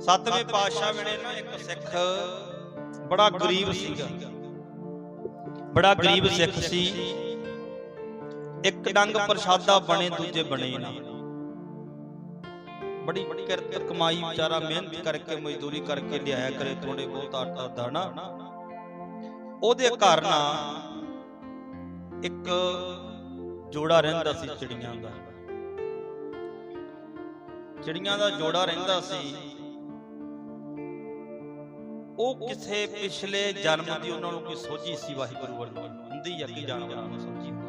ਸਤਵੇਂ ਪਾਤਸ਼ਾਹ ਵੇਲੇ ਨਾ ਇੱਕ ਸਿੱਖ ਬੜਾ ਗਰੀਬ ਸੀਗਾ। ਬੜਾ ਗਰੀਬ ਸਿੱਖ ਸੀ। ਇੱਕ ਡੰਗ ਪ੍ਰਸ਼ਾਦਾ ਬਣੇ ਦੂਜੇ ਬਣੇ ਨਾ। ਬੜੀ ਕਿਰਤ ਕਮਾਈ ਵਿਚਾਰਾ ਮਿਹਨਤ ਕਰਕੇ ਮਜ਼ਦੂਰੀ ਕਰਕੇ ਲਿਆਇਆ ਕਰੇ ਥੋੜੇ ਬਹੁਤ ਆਟਾ ਦਾਣਾ। ਉਹਦੇ ਘਰ ਨਾ ਇੱਕ ਜੋੜਾ ਰਹਿੰਦਾ ਸੀ ਚਿੜੀਆਂ ਦਾ। ਚਿੜੀਆਂ ਦਾ ਜੋੜਾ ਰਹਿੰਦਾ ਸੀ। ਉਹ ਕਿਸੇ ਪਿਛਲੇ ਜਨਮ ਦੀ ਉਹਨਾਂ ਨੂੰ ਕੋਈ ਸੋਝੀ ਸੀ ਵਾਹਿਗੁਰੂ ਵੱਲੋਂ? ਹੁੰਦੀ ਆ ਕਿ ਜਾਨਵਰਾਂ ਨੂੰ ਸੋਝੀ ਹੁੰਦੀ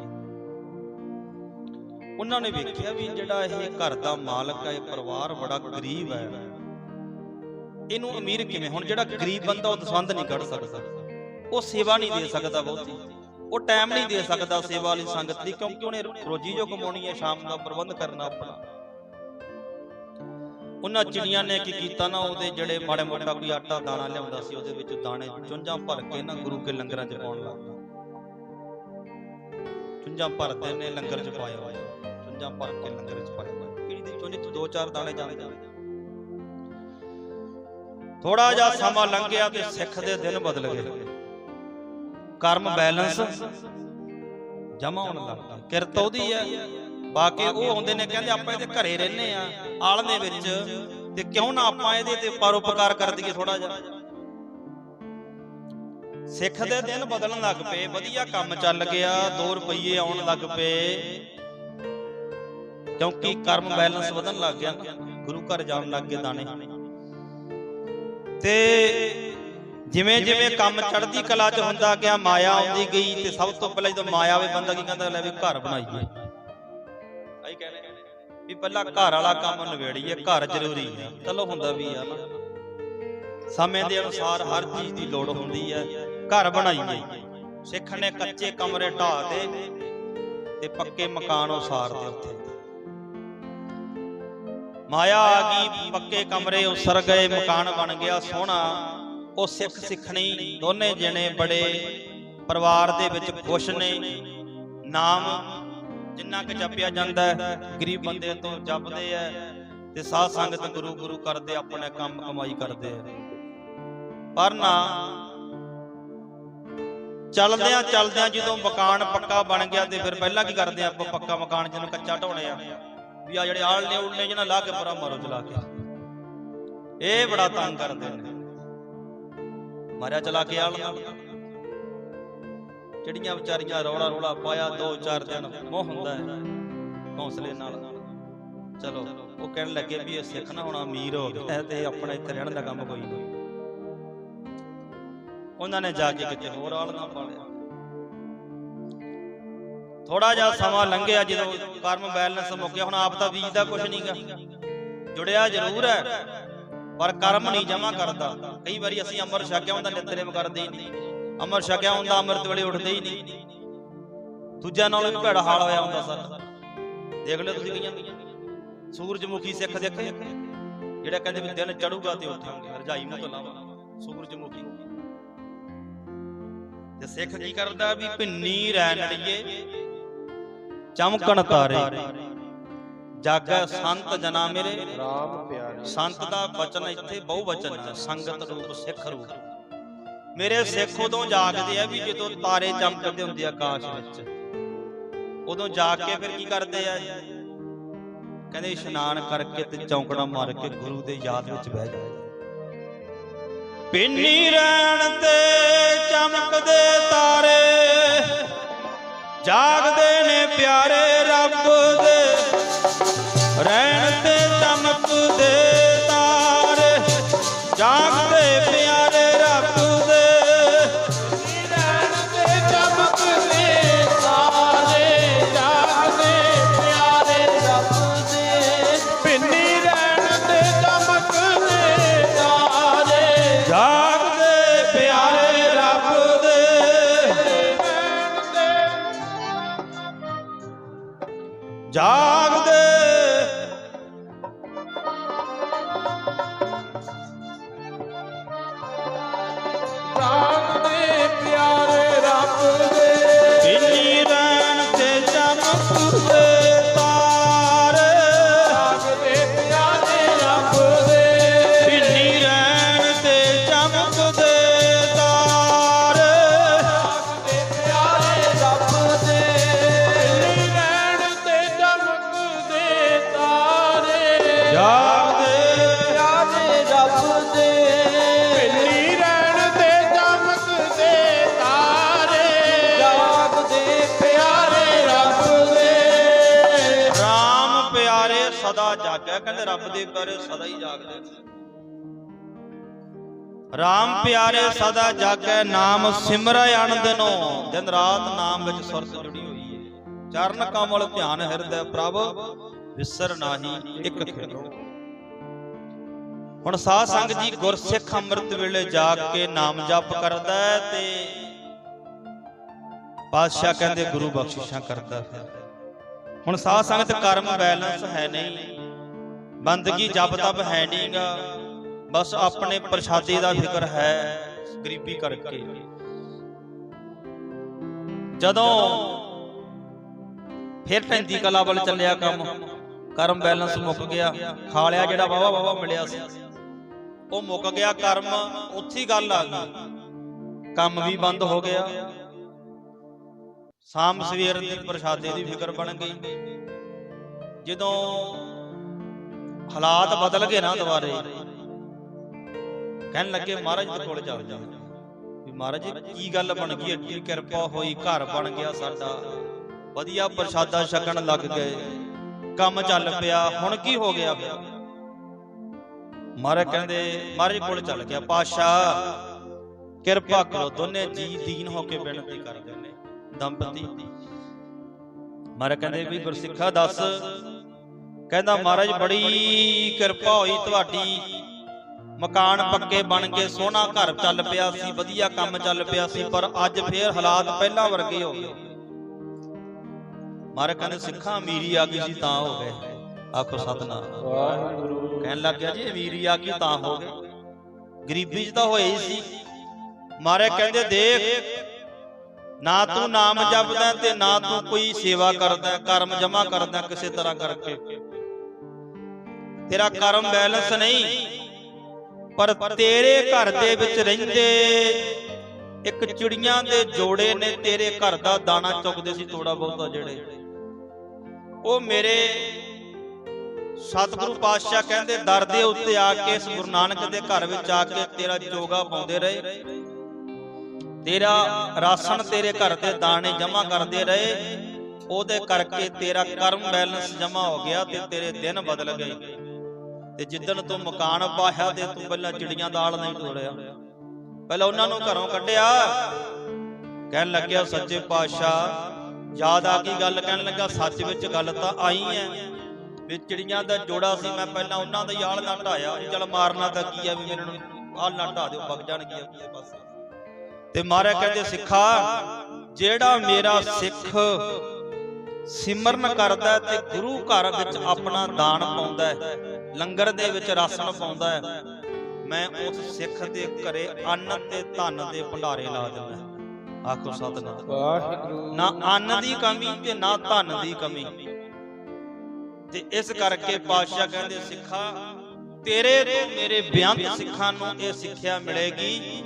ਉਹਨਾਂ ਨੇ ਵੇਖਿਆ ਵੀ ਜਿਹੜਾ ਇਹ ਘਰ ਦਾ ਮਾਲਕ ਹੈ ਇਹ ਪਰਿਵਾਰ ਬੜਾ ਗਰੀਬ ਹੈ ਇਹਨੂੰ ਅਮੀਰ ਕਿਵੇਂ? ਹੁਣ ਜਿਹੜਾ ਗਰੀਬ ਬੰਦਾ ਉਹ ਦਸਵੰਦ ਨਹੀਂ ਕੱਢ ਸਕਦਾ। ਉਹ ਸੇਵਾ ਨਹੀਂ ਦੇ ਸਕਦਾ ਬਹੁਤੀ। ਉਹ ਟਾਈਮ ਨਹੀਂ ਦੇ ਸਕਦਾ ਸੇਵਾ ਵਾਲੀ ਸੰਗਤ ਦੀ, ਕਿਉਂਕਿ ਉਹਨੇ ਰੋਜੀ ਜੋ ਕਮਾਉਣੀ ਹੈ ਸ਼ਾਮ ਦਾ ਪ੍ਰਬੰਧ ਕਰਨਾ ਆਪਣਾ। ਉਹਨਾਂ ਚਿੜੀਆਂ ਨੇ ਕੀ ਕੀਤਾ ਨਾ, ਉਹਦੇ ਜਿਹੜੇ ਮਾੜੇ ਮੋਟਾ ਕੋਈ ਆਟਾ ਦਾਣਾ ਲਿਆਉਂਦਾ ਸੀ, ਉਹਦੇ ਵਿੱਚ ਦਾਣੇ ਚੁੰਝਾਂ ਭਰ ਕੇ ਨਾ ਗੁਰੂ ਕੇ ਲੰਗਰਾਂ 'ਚ ਪਾਉਣ ਲੱਗਾ ਚੁੰਝਾਂ ਭਰਦੇ ਨੇ ਲੰਗਰ 'ਚ ਪਾਇਆ ਹੋਇਆ ਚੁੰਝਾਂ ਭਰ ਕੇ ਲੰਗਰ 'ਚ ਪਾਇਆ ਹੋਇਆ ਕਿਹੜੀ ਦੀ ਚੁੰਝ 'ਚ ਦੋ ਚਾਰ ਦਾਣੇ ਜਾਂਦੇ ਥੋੜਾ ਜਿਹਾ ਸਮਾਂ ਲੰਘਿਆ ਤੇ ਸਿੱਖ ਦੇ ਦਿਨ ਬਦਲ ਗਏ। ਕਰਮ ਬੈਲੈਂਸ ਜਮਾ ਹੋਣ ਲੱਗ ਪਿਆ ਕਿਰਤ ਉਹਦੀ ਹੈ। ਬਾਕੀ ਉਹ ਆਉਂਦੇ ਨੇ ਕਹਿੰਦੇ ਆਪਾਂ ਇਹਦੇ ਘਰੇ ਰਹਿੰਦੇ ਆ ਆਲ ਦੇ ਵਿੱਚ, ਤੇ ਕਿਉਂ ਨਾ ਆਪਾਂ ਇਹਦੇ ਤੇ ਪਰਉਪਕਾਰ ਕਰ ਦਈਏ ਥੋੜਾ ਜਿਹਾ। ਸਿੱਖ ਦੇ ਦਿਨ ਬਦਲਣ ਲੱਗ ਪਏ, ਵਧੀਆ ਕੰਮ ਚੱਲ ਗਿਆ 2 ਰੁਪਏ ਆਉਣ ਲੱਗ ਪਏ। ਕਿਉਂਕਿ ਕਰਮ ਬੈਲੈਂਸ ਵਧਣ ਲੱਗ ਗਿਆ, ਗੁਰੂ ਘਰ ਜਾਣ ਲੱਗ ਗਏ ਦਾਣੇ। ਤੇ ਜਿਵੇਂ ਜਿਵੇਂ ਕੰਮ ਚੜ੍ਹਦੀ ਕਲਾ 'ਚ ਹੁੰਦਾ ਗਿਆ, ਮਾਇਆ ਆਉਂਦੀ ਗਈ, ਤੇ ਸਭ ਤੋਂ ਪਹਿਲਾਂ ਜਦੋਂ ਮਾਇਆ ਆਵੇ, ਬੰਦਾ ਕੀ ਕਹਿੰਦਾ, ਲੈ ਵੀ ਘਰ ਬਣਾਈਏ। ਵੀ ਪਹਿਲਾਂ ਘਰ ਵਾਲਾ ਕੰਮ ਨਵੇੜੀਏ ਘਰ ਜ਼ਰੂਰੀ ਹੈ। ਚਲੋ ਹੁੰਦਾ ਵੀ ਆ ਨਾ। ਸਮੇਂ ਦੇ ਅਨੁਸਾਰ ਹਰ ਚੀਜ਼ ਦੀ ਲੋੜ ਹੁੰਦੀ ਹੈ। ਘਰ ਬਣਾਈਏ। ਸਿੱਖ ਨੇ ਕੱਚੇ ਕਮਰੇ ਢਾਹ ਦੇ ਤੇ ਪੱਕੇ ਮਕਾਨ ਉਸਾਰ ਉੱਥੇ। ਮਾਇਆ ਆ ਗਈ, ਪੱਕੇ ਕਮਰੇ ਉਸਰ ਗਏ, ਮਕਾਨ ਬਣ ਗਿਆ, ਸੋਹਣਾ। ਉਹ ਸਿੱਖ ਸਿੱਖਣੀ, ਦੋਨੇ ਜਣੇ ਬੜੇ ਪਰਿਵਾਰ ਦੇ ਵਿੱਚ ਖੁਸ਼ ਨੇ। ਨਾਮ ਜਿੰਨਾ ਕੁ ਜਪਿਆ ਜਾਂਦਾ ਹੈ, ਗਰੀਬ ਬੰਦੇ ਤੋਂ ਜਪਦੇ ਐ ਤੇ ਸਾਧ ਸੰਗਤ ਗੁਰੂ ਗੁਰੂ ਕਰਦੇ, ਆਪਣੇ ਕੰਮ ਕਮਾਈ ਕਰਦੇ ਐ ਪਰ ਨਾ ਚੱਲਦਿਆਂ ਚੱਲਦਿਆਂ ਜਦੋਂ ਮਕਾਨ ਪੱਕਾ ਬਣ ਗਿਆ ਤੇ ਫਿਰ ਪਹਿਲਾਂ ਕੀ ਕਰਦੇ ਆ ਆਪਾਂ? ਪੱਕਾ ਮਕਾਨ ਜਿਹਨੂੰ ਕੱਚਾ ਢਾਉਣੇ ਆ। ਵੀ ਆ ਜਿਹੜੇ ਆਲ ਨੇ ਉਲਣੇ ਜਿਹਨਾਂ ਲਾ ਕੇ ਪਰਾਂ ਮਾਰੋ ਚਲਾ ਕੇ। ਇਹ ਬੜਾ ਤੰਗ ਕਰਦੇ ਨੇ। ਮਾਰਿਆ ਚਲਾ ਕੇ ਆਲਣਾ ਜਿਹੜੀਆਂ ਵਿਚਾਰੀਆਂ ਰੌਲਾ ਰੌਲਾ ਪਾਇਆ ਦੋ ਚਾਰ ਦਿਨ ਮੋਹ ਹੁੰਦਾ ਹੈ। ਹੌਸਲੇ ਨਾਲ। ਚਲੋ, ਉਹ ਕਹਿਣ ਲੱਗੇ ਵੀ ਇਹ ਸਿੱਖ ਨਾ ਹੋਣਾ, ਅਮੀਰ ਹੋ ਤੇ ਆਪਣਾ ਇੱਥੇ ਰਹਿਣ ਦਾ ਕੰਮ ਕੋਈ ਨਹੀਂ। ਉਹਨਾਂ ਨੇ ਜਾ ਕੇ ਕਿਤੇ ਹੋਰ ਆਲਣਾ ਪਾ ਲਿਆ। ਥੋੜਾ ਜਿਹਾ ਸਮਾਂ ਲੰਘਿਆ ਜਦੋਂ ਕਰਮ ਬੈਲੈਂਸ ਮੁੱਕ ਗਿਆ। ਹੁਣ ਆਪ ਤਾਂ ਬੀਜ ਦਾ ਕੁਝ ਨਹੀਂਗਾ ਜੁੜਿਆ ਜ਼ਰੂਰ ਹੈ, ਪਰ ਕਰਮ ਨਹੀਂ ਜਮਾ ਕਰਦਾ। ਕਈ ਵਾਰੀ ਅਸੀਂ ਅੰਮ੍ਰਿਤ ਛਕਿਆ ਹੁੰਦਾ ਨਿਤਨੇਮ ਕਰਦੇ ਨਹੀਂ। ਅਮਰ ਛਕਿਆ ਹੁੰਦਾ ਅੰਮ੍ਰਿਤ ਵੇਲੇ ਉੱਠਦੇ ਹੀ ਨਹੀਂ। ਦੂਜਿਆਂ ਨਾਲੋਂ ਵੀ ਭੈੜਾ ਹਾਲ ਹੋਇਆ ਹੁੰਦਾ ਸਰ। ਦੇਖ ਲਿਓ ਤੁਸੀਂ ਕਈਆਂ। ਸੂਰਜਮੁਖੀ ਸਿੱਖ ਦੇਖੇ ਜਿਹੜਾ ਕਹਿੰਦੇ ਵੀ ਦਿਨ ਚੜੂਗਾ ਤੇ ਉੱਠਾਂਗੇ ਰਜਾਈ ਮੂੰਹ ਤੋਂ ਲਾਵਾਂ। ਸੂਰਜਮੁਖੀ। ਤੇ ਸਿੱਖ ਕੀ ਕਰਦਾ ਵੀ ਭਿੰਨੀ ਰੈਣੜੀਏ ਚਮਕਣ ਤਾਰੇ। ਜਾਗੈ ਸੰਤ ਜਨਾ ਮੇਰੇ। ਰਾਮ ਪਿਆਰੇ। ਸੰਤ ਦਾ ਬਚਨ ਇੱਥੇ ਬਹੁ ਬਚਨ ਹੈ ਸੰਗਤ ਰੂਪ ਸਿੱਖ ਰੂਪ। ਮੇਰੇ ਸਿੱਖ ਉਦੋਂ ਜਾਗਦੇ ਆ ਵੀ ਜਦੋਂ ਤਾਰੇ ਚਮਕਦੇ ਹੁੰਦੇ ਆ ਆਕਾਸ਼ ਵਿੱਚ। ਉਦੋਂ ਜਾਗ ਕੇ ਫਿਰ ਕੀ ਕਰਦੇ ਆ? ਕਹਿੰਦੇ ਇਸ਼ਨਾਨ ਕਰਕੇ ਤੇ ਚੌਂਕੜਾ ਮਾਰ ਕੇ ਗੁਰੂ ਦੇ ਯਾਦ ਵਿੱਚ ਬਹਿ ਜਾਂਦੇ ਪਿੰਨੀ ਰਹਿਣ ਤੇ ਚਮਕਦੇ ਤਾਰੇ, ਜਾਗਦੇ ਨੇ ਪਿਆਰੇ Father. ਹੈ ਕਹਿੰਦੇ ਰੱਬ ਦੇ ਪਿਆਰੇ ਸਦਾ ਹੀ ਜਾਗਦੇ ਰਾਮ ਪਿਆਰੇ, ਸਦਾ ਜਾਗੈ, ਨਾਮ ਸਿਮਰੈ ਅਨੰਦਨੋ ਦਿਨ ਰਾਤ ਨਾਮ ਵਿੱਚ ਸੁਰਤ ਜੁੜੀ ਹੋਈ ਹੈ ਚਰਨ ਕਮਲ ਧਿਆਨ ਹਿਰਦੈ ਪ੍ਰਭ, ਵਿਸਰ ਨਾਹੀ ਇੱਕ ਖੇਰੋ ਹੁਣ ਸਾਧ ਸੰਗਤ ਜੀ ਗੁਰਸਿੱਖ ਅੰਮ੍ਰਿਤ ਵੇਲੇ ਜਾਗ ਕੇ ਨਾਮ ਜਪ ਕਰਦਾ ਤੇ ਪਾਤਸ਼ਾਹ ਕਹਿੰਦੇ ਗੁਰੂ ਬਖਸ਼ਿਸ਼ਾਂ ਕਰਦਾ ਫਿਰ ਹੁਣ ਸਾਧ ਸੰਗਤ ਕਰਮ ਬੈਲੈਂਸ ਹੈ ਨਹੀਂ। ਬੰਦਗੀ ਜਪ ਤਪ ਹੈ ਨਹੀਂਗਾ। ਬਸ ਆਪਣੇ ਪ੍ਰਸ਼ਾਦੇ ਦਾ ਫਿਕਰ ਹੈ ਗਰੀਬੀ ਕਰਕੇ। ਜਦੋਂ ਫਿਰ ਟੈਂਦੀ ਕਲਾ ਵੱਲ ਚੱਲਿਆ ਕੰਮ ਕਰਮ ਬੈਲੈਂਸ ਮੁੱਕ ਗਿਆ। ਖਾ ਲਿਆ ਜਿਹੜਾ ਵਾਵਾ ਵਾਵਾ ਮਿਲਿਆ ਸੀ। ਉਹ ਮੁੱਕ ਗਿਆ ਕਰਮ ਉੱਥੇ ਗੱਲ ਆ ਗਈ। ਕੰਮ ਵੀ ਬੰਦ ਹੋ ਗਿਆ। ਸ਼ਾਮ ਸਵੇਰ ਦੀ ਪ੍ਰਸ਼ਾਦੇ ਦੀ ਫਿਕਰ ਬਣ ਗਈ। ਜਦੋਂ ਹਾਲਾਤ ਬਦਲ ਗਏ ਨਾ ਦੁਬਾਰੇ। ਕਹਿਣ ਲੱਗੇ ਮਹਾਰਾਜ ਦੇ ਕੋਲ ਚੱਲ ਜਾ। ਵੀ ਮਹਾਰਾਜ ਕੀ ਗੱਲ ਬਣ ਗਈ? ਏਡੀ ਕਿਰਪਾ ਹੋਈ ਘਰ ਬਣ ਗਿਆ ਸਾਡਾ। ਵਧੀਆ ਪ੍ਰਸ਼ਾਦਾ ਛਕਣ ਲੱਗ ਗਏ। ਕੰਮ ਚੱਲ ਪਿਆ ਹੁਣ ਕੀ ਹੋ ਗਿਆ? ਮਹਾਰਾਜ ਕਹਿੰਦੇ ਮਹਾਰਾਜ ਕੋਲ ਚੱਲ ਗਿਆ ਪਾਸ਼ਾ ਕਿਰਪਾ ਕਰੋ ਦੋਨੇ ਜੀ ਦੀਨ ਹੋ ਕੇ ਬੇਨਤੀ ਕਰਦੇ ਦੰਪਤੀ। ਮਹਾਰਾਜ ਕਹਿੰਦੇ ਵੀ ਗੁਰਸਿੱਖਾ ਦੱਸ ਕਹਿੰਦਾ ਮਹਾਰਾਜ ਬੜੀ ਕਿਰਪਾ ਹੋਈ ਤੁਹਾਡੀ। ਮਕਾਨ ਪੱਕੇ ਬਣ ਕੇ ਸੋਹਣਾ ਘਰ ਚੱਲ ਪਿਆ ਸੀ ਵਧੀਆ ਕੰਮ ਚੱਲ ਪਿਆ ਸੀ ਪਰ ਅੱਜ ਫੇਰ ਹਾਲਾਤ ਪਹਿਲਾਂ ਵਰਗੇ ਹੋ ਗਏ। ਮਹਾਰਾਜ ਕਹਿੰਦੇ ਸਿੱਖਾਂ ਅਮੀਰੀ ਆ ਗਈ ਸੀ ਤਾਂ ਹੋ ਗਏ। ਆਖੋ ਸਤਨਾਮ। ਵਾਹਿਗੁਰੂ ਕਹਿਣ ਲੱਗਿਆ ਜੀ ਅਮੀਰੀ ਆ ਗਈ ਤਾਂ ਹੋ ਗਏ। ਗਰੀਬੀ 'ਚ ਤਾਂ ਹੋਏ ਹੀ ਸੀ। ਮਾਰੇ ਕਹਿੰਦੇ ਦੇਖ ਨਾ ਤੂੰ ਨਾਮ ਜਪਦਾ ਤੇ ਨਾ ਤੂੰ ਕੋਈ ਸੇਵਾ ਕਰਦਾ, ਕਰਮ ਜਮਾ ਕਰਦਾ ਕਿਸੇ ਤਰ੍ਹਾਂ ਕਰਕੇ। ਤੇਰਾ ਕਰਮ ਬੈਲੈਂਸ ਨਹੀਂ, ਪਰ ਤੇਰੇ ਘਰ ਦੇ ਵਿੱਚ ਰਹਿੰਦੇ, ਇੱਕ ਚਿੜੀਆਂ ਦੇ ਜੋੜੇ ਨੇ ਤੇਰੇ ਘਰ ਦਾ ਦਾਣਾ ਚੁੱਕਦੇ ਸੀ ਥੋੜਾ ਬਹੁਤਾ ਜਿਹੜੇ। ਉਹ ਮੇਰੇ ਸਤਿਗੁਰੂ ਪਾਤਸ਼ਾਹ ਕਹਿੰਦੇ ਦਰ ਦੇ ਉੱਤੇ ਆ ਕੇ ਇਸ ਗੁਰੂ ਨਾਨਕ ਦੇ ਘਰ ਵਿੱਚ ਆ ਕੇ ਤੇਰਾ ਜੋਗਾ ਪਾਉਂਦੇ ਰਹੇ। ਤੇਰਾ ਰਾਸ਼ਨ ਤੇਰੇ ਘਰ ਦੇ ਦਾਣੇ ਜਮਾ ਕਰਦੇ ਰਹੇ। ਉਹਦੇ ਕਰਕੇ ਤੇਰਾ ਕਰਮ ਬੈਲੈਂਸ ਜਮ੍ਹਾਂ ਹੋ ਗਿਆ ਤੇ ਤੇਰੇ ਦਿਨ ਬਦਲ ਗਏ। ਤੇ ਜਿੱਦਣ ਤੂੰ ਮਕਾਨ ਪਾਇਆ ਤੇ ਤੂੰ ਪਹਿਲਾਂ ਚਿੜੀਆਂ ਦਾ ਆਲ ਨਹੀਂ ਤੋੜਿਆ। ਪਹਿਲਾਂ ਉਹਨਾਂ ਨੂੰ ਘਰੋਂ ਕੱਢਿਆ। ਕਹਿਣ ਲੱਗਿਆ, ਸੱਚੇ ਪਾਤਸ਼ਾਹ, ਯਾਦ ਆ ਗਈ ਗੱਲ। ਕਹਿਣ ਲੱਗਾ, ਸੱਚ ਵਿੱਚ ਗੱਲ ਤਾਂ ਆਈ ਹੈ ਵੀ ਚਿੜੀਆਂ ਦਾ ਜੋੜਾ ਸੀ, ਮੈਂ ਪਹਿਲਾਂ ਉਹਨਾਂ ਦਾ ਯਾਲ ਨਾ ਢਾਇਆ। ਚਲ ਮਾਰਨਾ ਤਾਂ ਕੀ ਆ ਵੀ ਮੇਰੇ ਨੂੰ ਆਲ ਨਾ ਢਾ ਦਿਓ ਵਗ ਜਾਣਗੇ ਬਸ। ਤੇ ਮਹਾਰਾਜ ਕਹਿੰਦੇ ਸਿੱਖਾ ਜਿਹੜਾ ਮੇਰਾ ਸਿੱਖ ਸਿਮਰਨ ਕਰਦਾ ਤੇ ਗੁਰੂ ਘਰ ਵਿੱਚ ਆਪਣਾ ਦਾਨ ਪਾਉਂਦਾ ਹੈ ਲੰਗਰ ਦੇ ਵਿੱਚ ਰਾਸ਼ਨ ਪਾਉਂਦਾ ਹੈ ਮੈਂ ਉਸ ਸਿੱਖ ਦੇ ਘਰੇ ਅੰਨ ਤੇ ਧਨ ਦੇ ਭੰਡਾਰੇ ਲਾ ਦਿੰਦਾ ਆਖੋ ਸਤਨਾਮ। ਵਾਹਿਗੁਰੂ। ਨਾ ਅੰਨ ਦੀ ਕਮੀ ਤੇ ਨਾ ਧਨ ਦੀ ਕਮੀ। ਤੇ ਇਸ ਕਰਕੇ ਪਾਤਸ਼ਾਹ ਕਹਿੰਦੇ ਸਿੱਖਾ ਤੇਰੇ ਤੋਂ ਮੇਰੇ ਬੇਅੰਤ ਸਿੱਖਾਂ ਨੂੰ ਇਹ ਸਿੱਖਿਆ ਮਿਲੇਗੀ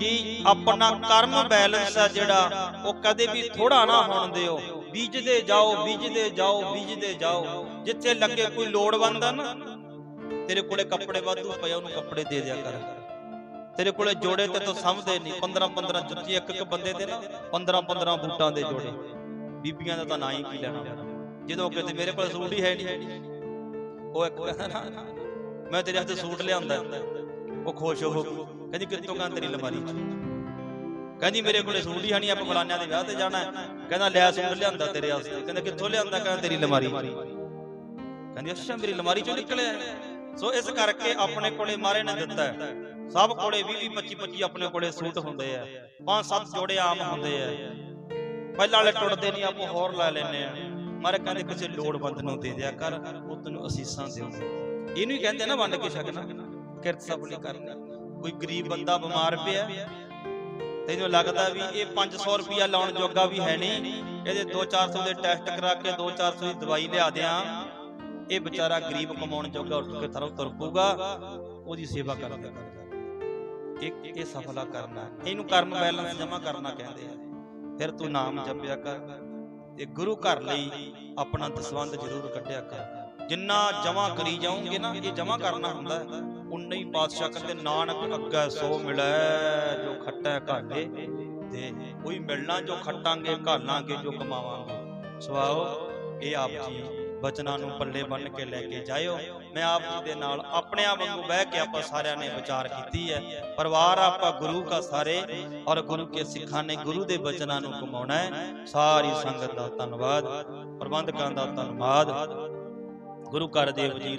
ਕਿ ਆਪਣਾ ਕਰਮ ਬੈਲੈਂਸ ਆ ਜਿਹੜਾ, ਉਹ ਕਦੇ ਵੀ ਥੋੜਾ ਨਾ ਹੋਣ ਦਿਓ। ਬੀਜਦੇ ਜਾਓ ਬੀਜਦੇ ਜਾਓ ਬੀਜਦੇ ਜਾਓ। ਜਿੱਥੇ ਲੱਗੇ ਕੋਈ ਲੋੜਵੰਦ ਆ ਨਾ, ਤੇਰੇ ਕੋਲੇ ਕੱਪੜੇ ਵਾਧੂ ਪਏ ਉਹਨੂੰ ਕੱਪੜੇ ਦੇ ਦਿਆ ਕਰ। ਤੇਰੇ ਕੋਲੇ ਜੋੜੇ ਤੇ ਤੂੰ ਸਮਝਦੇ ਨਹੀਂ। 15 15 ਜੁੱਤੀ ਇੱਕ ਇੱਕ ਬੰਦੇ ਤੇ ਨਾ 15 15 ਬੂਟਾਂ ਦੇ ਜੋੜੇ। ਬੀਬੀਆਂ ਦਾ ਤਾਂ ਨਾਂ ਹੀ ਕੀ ਲੈਣਾ। ਜਦੋਂ ਕਿਤੇ ਮੇਰੇ ਕੋਲ ਸੂਟ ਹੀ ਹੈ ਨਹੀਂ। ਉਹ ਇੱਕ ਕਹਿੰਦਾ ਨਾ, ਮੈਂ ਤੇਰੇ ਹੱਥ ਸੂਟ ਲਿਆਂਦਾ ਉਹ ਖੁਸ਼ ਹੋ ਕਹਿੰਦੀ, ਕਿੱਥੋਂ ਕਾਂ ਤੇਰੀ ਲਮਾਰੀ ਚ ਕਹਿੰਦੀ, ਮੇਰੇ ਕੋਲੇ ਸੂਟ ਹੀ ਹੈ ਆਪਾਂ ਫਲਾਨਿਆਂ ਦੇ ਵਿਆਹ ਤੇ ਜਾਣਾ ਕਹਿੰਦਾ, ਲੈ ਸੂਟ ਲਿਆਂਦਾ ਤੇਰੇ ਵਾਸਤੇ। ਕਹਿੰਦਾ, ਕਿੱਥੋਂ ਲਿਆਂਦਾ ਕਹਿੰਦਾ ਤੇਰੀ ਲਮਾਰੀ? ਕਹਿੰਦੀ, ਅੱਛਾ, ਮੇਰੀ ਲਮਾਰੀ ਚੋਂ ਨਿਕਲਿਆ ਸੋ ਇਸ ਕਰਕੇ ਆਪਣੇ ਕੋਲੇ ਮਾਰੇ ਨੇ ਦਿੱਤਾ ਹੈ। ਸਭ ਕੋਲੇ 20 20 25 25 ਆਪਣੇ ਕੋਲੇ ਸੂਟ ਹੁੰਦੇ ਆ। ਪੰਜ, ਸੱਤ ਜੋੜੇ ਆਮ ਹੁੰਦੇ ਆ। ਪਹਿਲਾਂ ਵਾਲੇ ਟੁੱਟਦੇ ਨਹੀਂ, ਆਪਾਂ ਹੋਰ ਲੈ ਲੈਨੇ ਆ। ਮਾਰੇ ਕਹਿੰਦੇ, ਕਿਸੇ ਲੋੜਵੰਦ ਨੂੰ ਦੇ ਦਿਆ ਕਰ, ਉਹ ਤੈਨੂੰ ਅਸੀਸਾਂ ਦਿਓ ਇਹਨੂੰ ਹੀ ਕਹਿੰਦੇ ਨਾ, ਵੰਡ ਕੇ ਛਕਣਾ। ਕਿਰਤ ਸਭ ਨਹੀਂ ਕਰਨੀ। ਕੋਈ ਗਰੀਬ ਬੰਦਾ ਬਿਮਾਰ ਪਿਆ ਤੈਨੂੰ ਲੱਗਦਾ ਵੀ ਇਹ 500 ਰੁਪਿਆ ਲਾਉਣ ਜੋਗਾ ਵੀ ਹੈ ਨਹੀਂ, ਇਹਦੇ 2-400 ਦੇ ਟੈਸਟ ਕਰਾ ਕੇ 2-400 ਦੀ ਦਵਾਈ ਲਿਆ ਦਿਆਂ, ਇਹ ਵਿਚਾਰਾ ਗਰੀਬ ਕਮਾਉਣ ਜੋਗਾ ਉੱਠ ਕੇ ਥਰੋਂ ਤੁਰ ਉਹਦੀ ਸੇਵਾ ਕਰਦੇ ਇਹ ਇਹ ਸਫਲਾ ਕਰਨਾ ਇਹਨੂੰ ਕਰਮ ਬੈਲੈਂਸ ਜਮਾ ਕਰਨਾ ਕਹਿੰਦੇ ਆ। ਫਿਰ ਤੂੰ ਨਾਮ ਜਪਿਆ ਕਰ ਤੇ ਗੁਰੂ ਘਰ ਲਈ ਆਪਣਾ ਦਸਵੰਦ ਜ਼ਰੂਰ ਕੱਢਿਆ ਕਰ। ਜਿੰਨਾ ਜਮਾ ਕਰੀ ਜਾਓਗੇ ਨਾ, ਇਹ ਜਮਾ ਕਰਨਾ ਹੁੰਦਾ ਹੈ। ਉਨਾ ਹੀ ਪਾਤਸ਼ਾਹ ਕਹਿੰਦੇ, ਨਾਨਕ ਅੱਗੇ ਸੋ ਮਿਲੈ, ਜੋ ਖੱਟੈ ਘਾਲੇ ਤੇ ਕੋਈ ਮਿਲਣਾ ਜੋ ਖੱਟਾਂਗੇ, ਘਾਲਾਂਗੇ, ਜੋ ਕਮਾਵਾਂਗੇ। ਸਵਾਓ, ਇਹ ਆਪ ਜੀ ਬਚਨਾਂ ਨੂੰ ਪੱਲੇ ਬੰਨ ਕੇ ਲੈ ਕੇ ਜਾਇਓ। ਮੈਂ ਆਪ ਜੀ ਦੇ ਨਾਲ ਆਪਣੇ ਵਾਂਗੂ ਬਹਿ ਕੇ ਆਪਾਂ ਸਾਰਿਆਂ ਨੇ ਵਿਚਾਰ ਕੀਤੀ ਹੈ। ਪਰਿਵਾਰ ਆਪਾਂ ਗੁਰੂ ਕਾ ਸਾਰੇ ਔਰ ਗੁਰੂ ਕੇ ਸਿੱਖਾਂ ਨੇ ਗੁਰੂ ਦੇ ਬਚਨਾਂ ਨੂੰ ਕਮਾਉਣਾ ਹੈ। ਸਾਰੀ ਸੰਗਤ ਦਾ ਧੰਨਵਾਦ। ਪ੍ਰਬੰਧਕਾਂ ਦਾ ਧੰਨਵਾਦ। ਗੁਰੂ ਘਰ ਦੇ ਵਜ਼ੀਰ